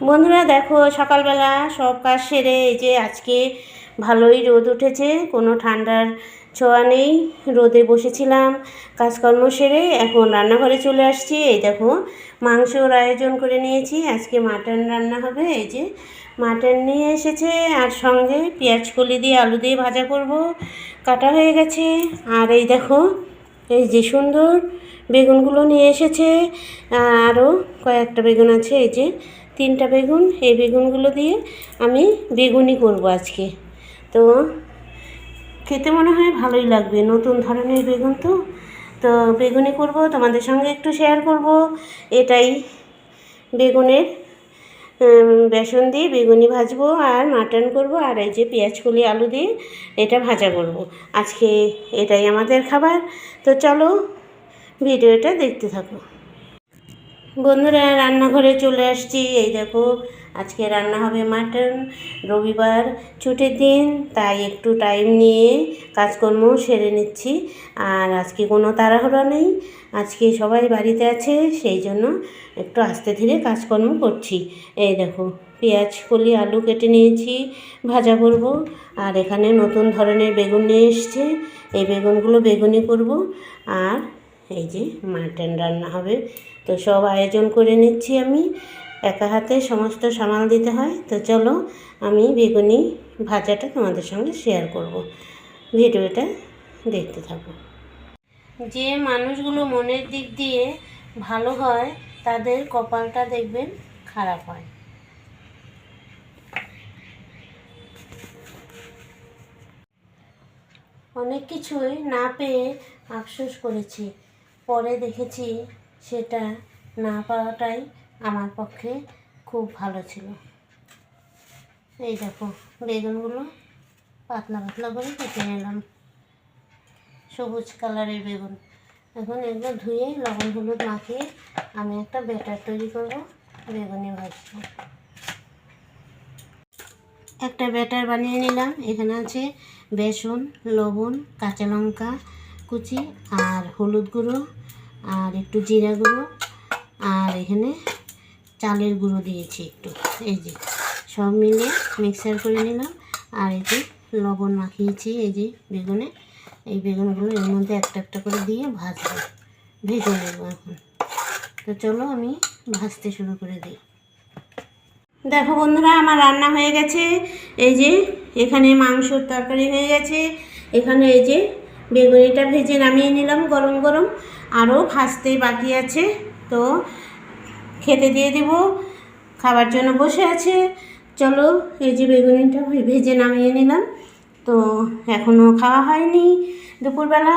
বন্ধুরা দেখো, সকালবেলা সব কাজ সেরে এই যে আজকে ভালোই রোদ উঠেছে, কোনো ঠান্ডার ছোঁয়া নেই। রোদে বসেছিলাম, কাজকর্ম সেরে এখন রান্নাঘরে চলে আসছি। এই দেখো, মাংসর আয়োজন করে নিয়েছি। আজকে মাটন রান্না হবে, এই যে মাটন নিয়ে এসেছে। আর সঙ্গে পেঁয়াজ কলি দিয়ে আলু দিয়ে ভাজা করব। কাটা হয়ে গেছে। আর এই দেখো, এই যে সুন্দর বেগুনগুলো নিয়ে এসেছে। আরও কয়েকটা বেগুন আছে, এই যে তিনটা বেগুন, এই বেগুনগুলো দিয়ে আমি বেগুনি করব আজকে। তো খেতে মনে হয় ভালোই লাগবে, নতুন ধরনের বেগুন তো। তো বেগুনি করব, তোমাদের সঙ্গে একটু শেয়ার করব। এটাই বেগুনের বেসন দিয়ে বেগুনি ভাজবো আর মাটন করব আর এই যে পেঁয়াজ কলি আলু দিয়ে এটা ভাজা করব। আজকে এটাই আমাদের খাবার। তো চলো, ভিডিওটা দেখতে থাকো। বন্ধুরা, রান্নাঘরে চলে আসছি। এই দেখো, আজকে রান্না হবে মাটন। রবিবার ছুটির দিন, তাই একটু টাইম নিয়ে কাজকর্ম সেরে নিচ্ছি। আর আজকে কোনো তাড়াহুড়ো নেই। আজকে সবাই বাড়িতে আছে, সেই জন্য একটু আস্তে ধীরে কাজকর্ম করছি। এই দেখো, পেঁয়াজ, কলি, আলু কেটে নিয়েছি, ভাজা করব। আর এখানে নতুন ধরনের বেগুন নিয়ে এসছে। এই বেগুনগুলো বেগুনি করব। আর এই যে মাটন রান্না হবে। তো সব আয়োজন করে নিচ্ছি আমি। একা হাতে সমস্ত সামাল দিতে হয়। তো চলো আমি বেগুনি ভাজাটা তোমাদের সঙ্গে শেয়ার করব। ভিডিওটা দেখতে থাকো। যে মানুষগুলো মনের দিক দিয়ে ভালো হয়, তাদের কপালটা দেখবেন খারাপ হয়। অনেক কিছুই না পেয়ে আফসোস করেছি। পরে দেখেছি সেটা না পাওয়াটাই আমার পক্ষে খুব ভালো ছিল। এই দেখো, বেগুনগুলো পাতলা পাতলা করে কেটে নিলাম। সবুজ কালারের বেগুন। এখন এগুলো ধুয়ে লবণ হলুদ মাখিয়ে আমি একটা ব্যাটার তৈরি করব, বেগুনি ভাজবো। একটা ব্যাটার বানিয়ে নিলাম। এখানে আছে বেসন, লবণ, কাঁচা লঙ্কা কুচি আর হলুদ গুঁড়ো আর একটু জিরা গুঁড়ো আর এখানে চালের গুঁড়ো দিয়েছি একটু। এই যে সব মিলিয়ে মিক্সার করে নিলাম। আর এই যে লবণ মাখিয়েছি এই যে বেগুনে। এই বেগুনগুলো এর মধ্যে একটা একটা করে দিয়ে ভাজবো। ভেজে নেব এখন। তো চলো আমি ভাজতে শুরু করে দিই। দেখো বন্ধুরা, আমার রান্না হয়ে গেছে। এই যে এখানে মাংসর তরকারি হয়ে গেছে। এখানে এই যে বেগুনিটা ভেজে নামিয়ে নিলাম, গরম গরম। আরও ভাজতে বাকি আছে। তো খেতে দিয়ে দেব, খাবার জন্য বসে আছে। চলো, এই যে বেগুনিটা ভেজে নামিয়ে নিলাম। তো এখনও খাওয়া হয়নি দুপুরবেলা।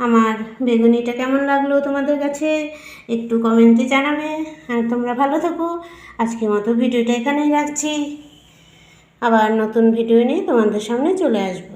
আমার বেগুনিটা কেমন লাগল তোমাদের কাছে? একটু কমেন্টে জানাবে। আর তোমরা ভালো থাকো। আজকের মতো ভিডিওটা এখানেই রাখছি। আবার নতুন ভিডিও নিয়ে তোমাদের সামনে চলে আসব।